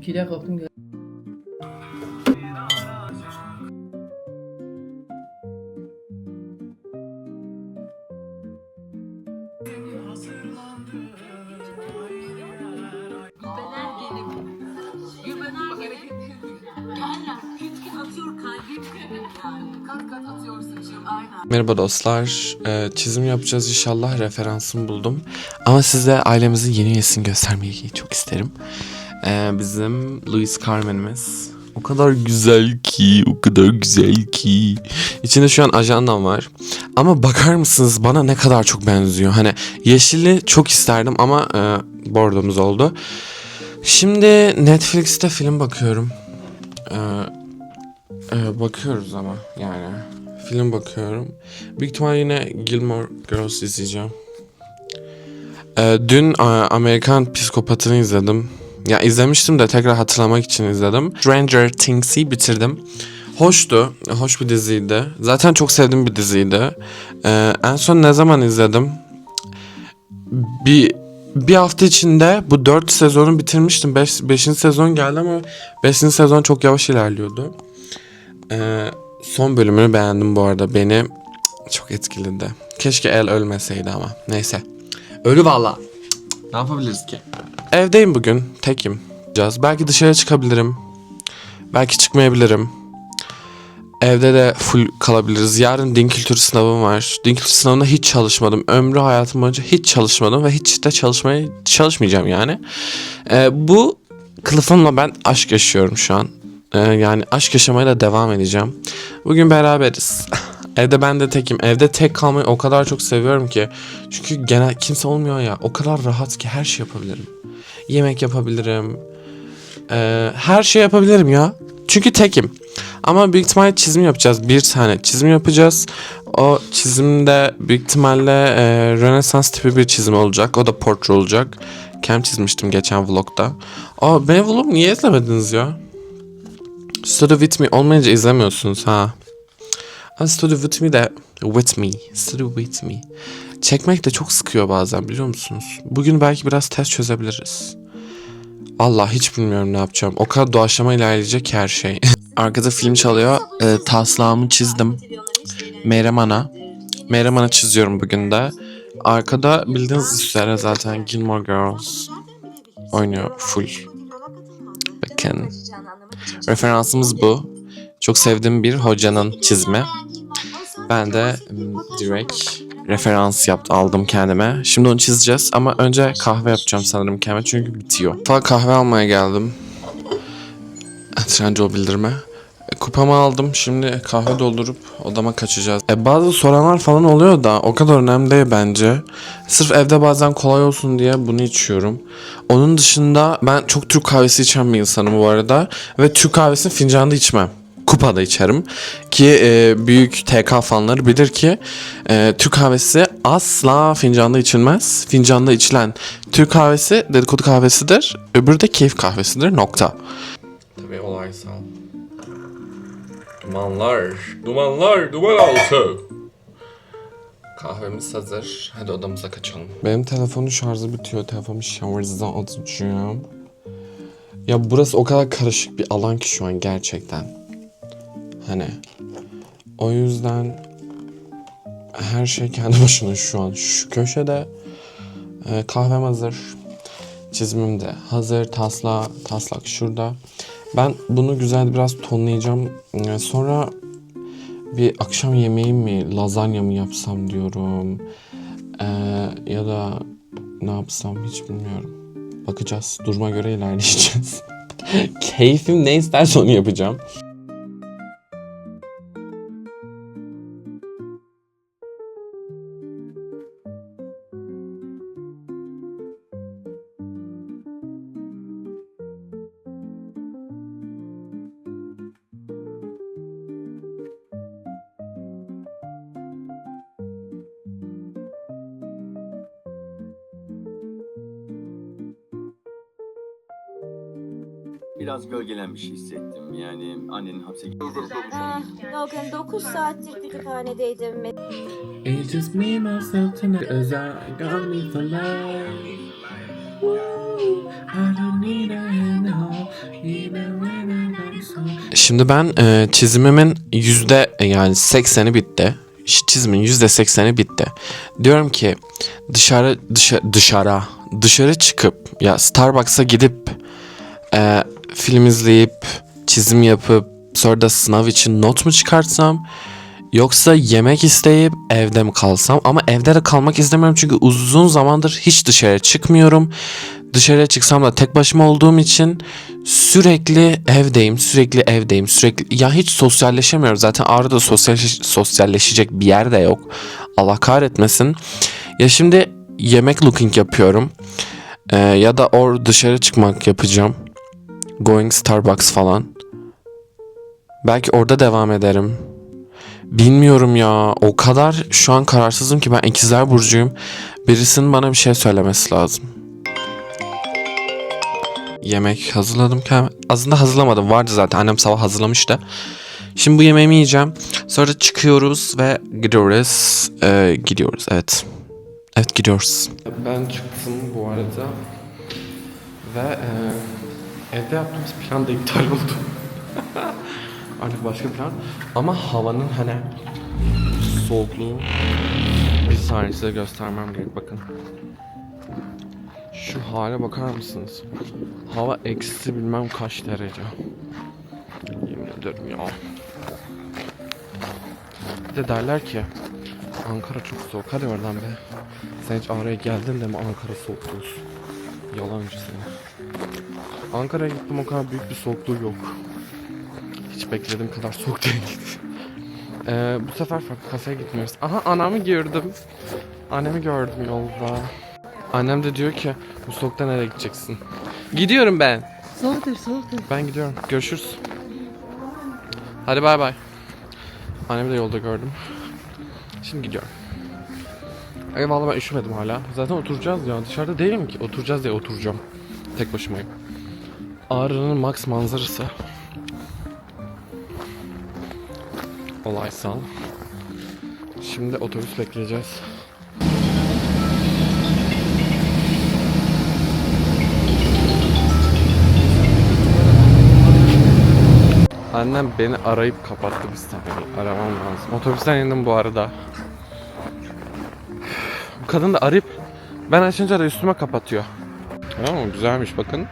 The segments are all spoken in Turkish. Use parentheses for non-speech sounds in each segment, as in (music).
İkide kalktım. Merhaba dostlar. Ee, çizim yapacağız inşallah. Referansımı buldum. Ama size ailemizin yeni üyesini göstermeyi çok isterim. Ee, bizim Luis Carmen'imiz. O kadar güzel ki, o kadar güzel ki. İçinde şu an ajandam var. Ama bakar mısınız bana ne kadar çok benziyor. Hani yeşili çok isterdim ama e, bordomuz oldu. Şimdi Netflix'te film bakıyorum. Ee, e, bakıyoruz ama yani film bakıyorum. Büyük ihtimal yine Gilmore Girls izleyeceğim. Ee, dün e, Amerikan Psikopatını izledim. Ya izlemiştim de tekrar hatırlamak için izledim. Stranger Things'i bitirdim. Hoştu. Hoş bir diziydi. Zaten çok sevdiğim bir diziydi. Ee, en son ne zaman izledim? Bir bir hafta içinde bu 4 sezonu bitirmiştim. 5. sezon geldi ama 5. sezon çok yavaş ilerliyordu. Ee, son bölümünü beğendim bu arada. Beni çok etkiledi. Keşke El ölmeseydi ama. Neyse. Ölü valla. Ne yapabiliriz ki? Evdeyim bugün. Tekim. Belki dışarı çıkabilirim. Belki çıkmayabilirim. Evde de full kalabiliriz. Yarın din kültürü sınavım var. Din kültürü sınavına hiç çalışmadım. Ömrü hayatım boyunca hiç çalışmadım ve hiç de çalışmaya çalışmayacağım yani. Ee, bu kılıfımla ben aşk yaşıyorum şu an. Ee, yani aşk yaşamaya da devam edeceğim. Bugün beraberiz. (laughs) Evde ben de tekim. Evde tek kalmayı o kadar çok seviyorum ki. Çünkü genel kimse olmuyor ya. O kadar rahat ki her şey yapabilirim. Yemek yapabilirim. Ee, her şey yapabilirim ya. Çünkü tekim. Ama büyük ihtimalle çizim yapacağız. Bir tane çizim yapacağız. O çizimde büyük ihtimalle e, Rönesans tipi bir çizim olacak. O da portre olacak. Kem çizmiştim geçen vlogda. Aa benim vlog niye izlemediniz ya? Study with me olmayınca izlemiyorsunuz ha. Ama study with me de with me. Study with me. Çekmek de çok sıkıyor bazen biliyor musunuz? Bugün belki biraz test çözebiliriz. Allah hiç bilmiyorum ne yapacağım. O kadar doğaçlama ilerleyecek her şey. (laughs) Arkada film çalıyor. Ee, taslağımı çizdim. Meryem Ana. Meryem Ana çiziyorum bugün de. Arkada bildiğiniz üzere zaten Gilmore Girls oynuyor full. Bakın. Referansımız bu. Çok sevdiğim bir hocanın çizimi. Ben de direkt referans yaptım, aldım kendime. Şimdi onu çizeceğiz ama önce kahve yapacağım sanırım kendime çünkü bitiyor. Fa kahve almaya geldim. Trendyol bildirme. E, Kupamı aldım. Şimdi kahve doldurup odama kaçacağız. E, bazı soranlar falan oluyor da o kadar önemli değil bence. Sırf evde bazen kolay olsun diye bunu içiyorum. Onun dışında ben çok Türk kahvesi içen bir insanım bu arada. Ve Türk kahvesini fincanda içmem. Kupada içerim. Ki e, büyük TK fanları bilir ki e, Türk kahvesi asla fincanda içilmez. Fincanda içilen Türk kahvesi dedikodu kahvesidir. Öbürü de keyif kahvesidir. Nokta. Tabii olaysal. Dumanlar, dumanlar, duman altı. Kahvemiz hazır. Hadi odamıza kaçalım. Benim telefonun şarjı bitiyor. Telefonu şarjda atacağım. Ya burası o kadar karışık bir alan ki şu an gerçekten. Hani o yüzden her şey kendi başına şu an. Şu köşede e, kahvem hazır. Çizimim de hazır. Tasla, taslak şurada. Ben bunu güzel biraz tonlayacağım. E, Sonra bir akşam yemeği mi, lazanya mı yapsam diyorum. E, ya da ne yapsam hiç bilmiyorum. Bakacağız. Duruma göre ilerleyeceğiz. (laughs) Keyfim ne isterse onu yapacağım. Biraz gölgelenmiş hissettim. Yani annenin hapse Ah, Logan 9 saattir kütüphanedeydim. It's just me, myself tonight. As I got me for life. Woo. Şimdi ben e, çizimimin yüzde yani 80'i bitti. Ş- Çizimin yüzde 80'i bitti. Diyorum ki dışarı dışarı dışarı dışarı çıkıp ya Starbucks'a gidip e, film izleyip çizim yapıp sonra da sınav için not mu çıkartsam yoksa yemek isteyip evde mi kalsam ama evde de kalmak istemiyorum çünkü uzun zamandır hiç dışarı çıkmıyorum. Dışarıya çıksam da tek başıma olduğum için sürekli evdeyim, sürekli evdeyim, sürekli ya hiç sosyalleşemiyorum. Zaten Ağrı'da sosyal, sosyalleşecek bir yer de yok. Allah kahretmesin. Ya şimdi yemek looking yapıyorum. Ee, ya da or dışarı çıkmak yapacağım. Going Starbucks falan. Belki orada devam ederim. Bilmiyorum ya. O kadar şu an kararsızım ki ben ikizler burcuyum. Birisinin bana bir şey söylemesi lazım. Yemek hazırladım ki aslında hazırlamadım vardı zaten annem sabah hazırlamıştı. Şimdi bu yemeğimi yiyeceğim. Sonra çıkıyoruz ve gidiyoruz. Ee, gidiyoruz evet. Evet gidiyoruz. Ben çıktım bu arada. Ve e, evde yaptığımız plan da iptal oldu. (laughs) Artık başka plan. Ama havanın hani soğukluğu bir saniye size göstermem gerek bakın. Şu hale bakar mısınız? Hava eksi bilmem kaç derece. Yemin ederim ya. Bir de derler ki Ankara çok soğuk. Hadi oradan be. Sen hiç Ağrı'ya geldin de mi Ankara soğuk diyorsun? Yalancı seni. Ankara'ya gittim o kadar büyük bir soğukluğu yok. Hiç beklediğim kadar soğuk (laughs) değildi. Ee, bu sefer farklı kafeye gitmiyoruz. Aha anamı gördüm. Annemi gördüm yolda. Annem de diyor ki bu soğukta nereye gideceksin? Gidiyorum ben. Soğuktur soğuktur. Ben gidiyorum. Görüşürüz. Hadi bay bay. Annemi de yolda gördüm. Şimdi gidiyorum. Eyvallah ben üşümedim hala. Zaten oturacağız ya. Dışarıda değilim ki. Oturacağız diye oturacağım. Tek başımayım. Ağrı'nın max manzarası. Olaysal. Şimdi otobüs bekleyeceğiz. Annem beni arayıp kapattı bir saniye. Aramam lazım. Otobüsten indim bu arada. Kadın da arayıp ben açınca da üstüme kapatıyor. Tamam mı? Güzelmiş bakın.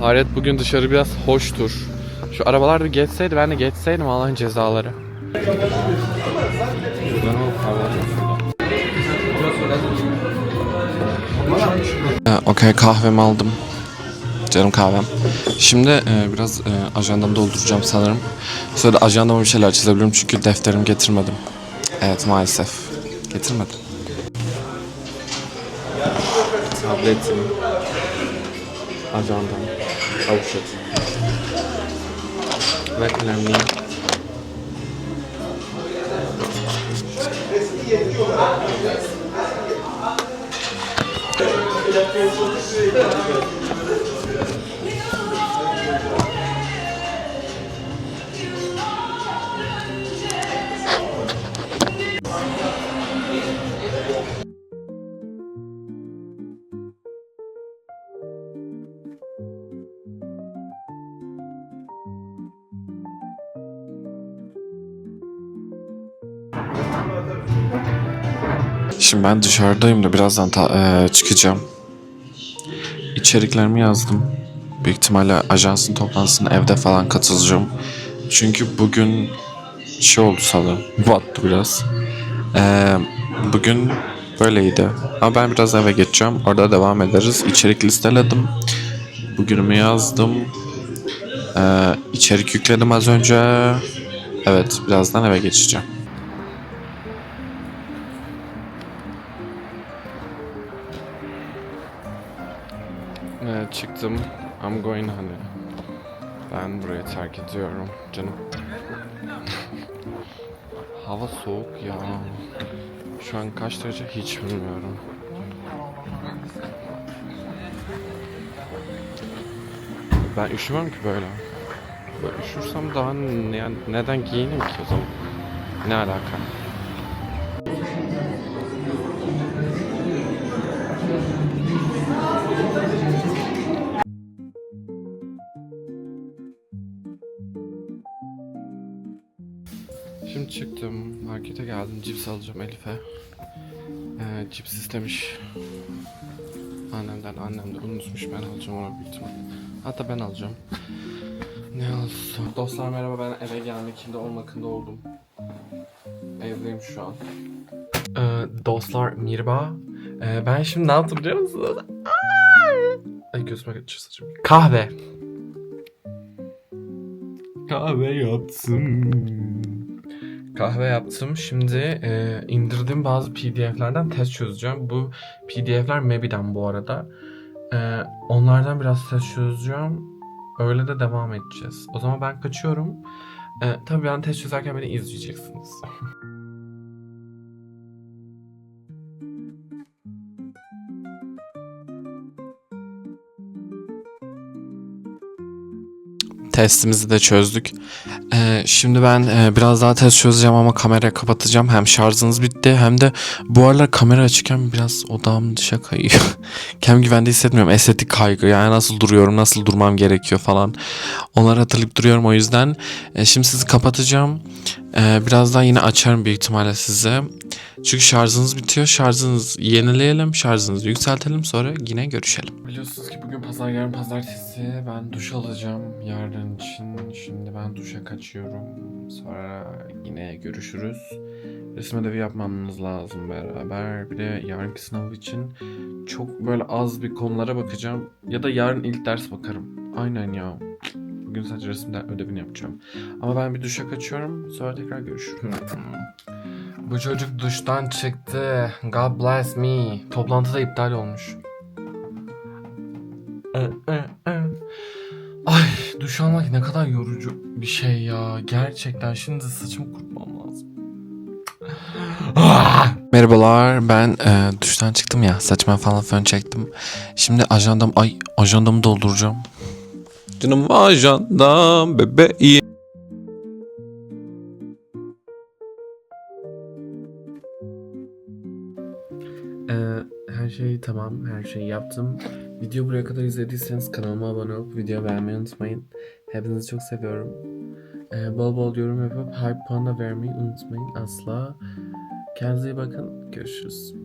Hayret bugün dışarı biraz hoştur. Şu arabalar bir geçseydi ben de geçseydim Allah'ın cezaları. Okey kahvemi aldım. Canım kahvem. Şimdi e, biraz e, ajandamı dolduracağım sanırım. Sonra da ajandama bir şeyler çizebilirim çünkü defterimi getirmedim. Evet maalesef. Getirmedim. Tabletim. Ajandam. Avuçetim. Ve kalemliğim. Şimdi ben dışarıdayım da birazdan ta- eee, çıkacağım. İçeriklerimi yazdım. Büyük ihtimalle ajansın toplantısına evde falan katılacağım. Çünkü bugün şey oldu sanırım. Battı biraz. Eee, bugün böyleydi. Ama ben biraz eve geçeceğim. Orada devam ederiz. İçerik listeledim. Bugünümü yazdım. Eee içerik yükledim az önce. Evet birazdan eve geçeceğim. Evet çıktım. I'm going hani. Ben burayı terk ediyorum canım. (laughs) Hava soğuk ya. Şu an kaç derece hiç bilmiyorum. Ben üşümem ki böyle. Böyle üşürsem daha ne, neden giyinim ki o zaman? Ne alaka? Markete geldim. Cips alacağım Elif'e. Ee, cips istemiş. Annemden. Annem de unutmuş. Ben alacağım ona büyük ihtimal. Hatta ben alacağım. Ne olsun. Dostlar merhaba ben eve gelmekinde olmakında oldum. Evdeyim şu an. Ee, dostlar merhaba. Ee, ben şimdi ne yaptım biliyor musunuz? Ay, gözüme kaçıyor saçım. Kahve. Kahve yaptım. Kahve yaptım. Şimdi e, indirdiğim bazı PDF'lerden test çözeceğim. Bu PDF'ler Mebi'den bu arada. E, onlardan biraz test çözeceğim. Öyle de devam edeceğiz. O zaman ben kaçıyorum. E, tabii ben test çözerken beni izleyeceksiniz. (laughs) Testimizi de çözdük. Ee, şimdi ben e, biraz daha test çözeceğim ama kamerayı kapatacağım. Hem şarjınız bitti hem de bu aralar kamera açıkken biraz odağım dışa kayıyor. (laughs) Kendimi güvende hissetmiyorum. Estetik kaygı yani nasıl duruyorum, nasıl durmam gerekiyor falan. Onları hatırlayıp duruyorum o yüzden. E, şimdi sizi kapatacağım. E, birazdan yine açarım büyük ihtimalle size. Çünkü şarjınız bitiyor. Şarjınızı yenileyelim, şarjınızı yükseltelim sonra yine görüşelim. Biliyorsunuz ki bugün pazar, yarın pazartesi. Ben duş alacağım yarın için. Şimdi ben duşa kaçıyorum. Sonra yine görüşürüz. Resim ödevi yapmamız lazım beraber. Bir de yarınki sınav için çok böyle az bir konulara bakacağım. Ya da yarın ilk ders bakarım. Aynen ya. Bugün sadece resimden ödevini yapacağım. Ama ben bir duşa kaçıyorum. Sonra tekrar görüşürüz. Bu çocuk duştan çıktı. God bless me. Toplantı da iptal olmuş. Ay duş almak ne kadar yorucu bir şey ya. Gerçekten şimdi saçımı kurutmam lazım. Merhabalar ben e, duştan çıktım ya saçma falan fön çektim. Şimdi ajandam ay ajandamı dolduracağım. Canım ajandam bebeğim. Ee, her şey tamam, her şeyi yaptım. Video buraya kadar izlediyseniz kanalıma abone olup video beğenmeyi unutmayın. Hepinizi çok seviyorum. Ee, bol bol yorum yapıp hype puanı vermeyi unutmayın asla. Kendinize iyi bakın. Görüşürüz.